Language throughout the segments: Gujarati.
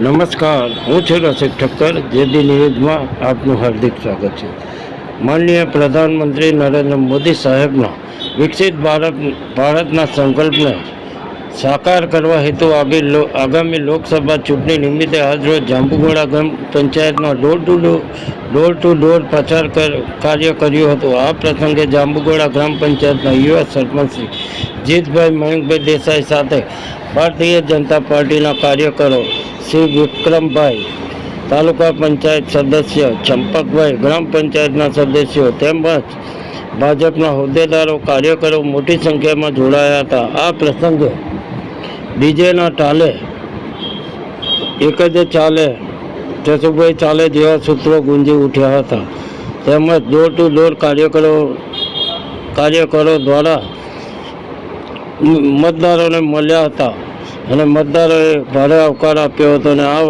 નમસ્કાર. હું છું રસિક ઠક્કર. જેડી ન્યૂઝમાં આપનું હાર્દિક સ્વાગત છે. માનનીય પ્રધાનમંત્રી નરેન્દ્ર મોદી સાહેબના વિકસિત ભારત ભારતના સંકલ્પને સાકાર કરવા હેતુ આગામી લોકસભા ચૂંટણી નિમિત્તે આજરોજ જાંબુગોડા ગ્રામ પંચાયતમાં door to door door to door પ્રચાર કર- કાર્ય કર્યું હતું. આ પ્રસંગે જાંબુગોડા ગ્રામ પંચાયતના યુવા સરપંચ શ્રી જીતભાઈ મયંકભાઈ દેસાઈ સાથે ભારતીય જનતા પાર્ટીના કાર્યકરો શ્રી વિક્રમભાઈ, તાલુકા પંચાયત સદસ્ય ચંપકભાઈ, ગ્રામ પંચાયતના સદસ્યો તેમજ ભાજપના હોદ્દેદારો, કાર્યકરો મોટી સંખ્યામાં જોડાયા હતા. આ પ્રસંગે ડીજેના ટાલે એક જ ચાલે. જસુભાઈ ચાલે જેવા સૂત્રો ગુંજી ઉઠ્યા હતા. તેમજ ડોર ટુ ડોર કાર્યકરો કાર્યકરો દ્વારા મતદારોને મળ્યા હતા. અને મતદારોએ ભારે આવકાર આપ્યો હતો અને આ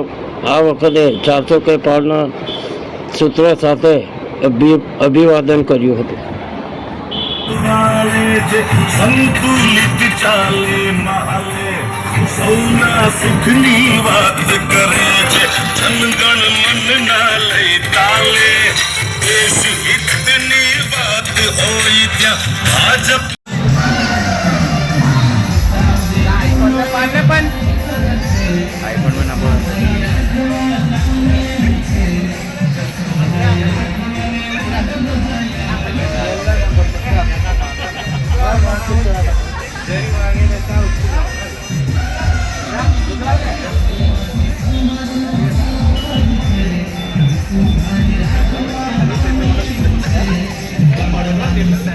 આ વખતે ચારસો કે પારના સૂત્રો સાથે અભિ, અભિવાદન કર્યું હતું. સંતુલિત ચાલે સૌના સુખની વાત કરે છે જનગણ મન ના લઈ તાલે દેશ હિતની વાત હોય ત્યાં ભાજપ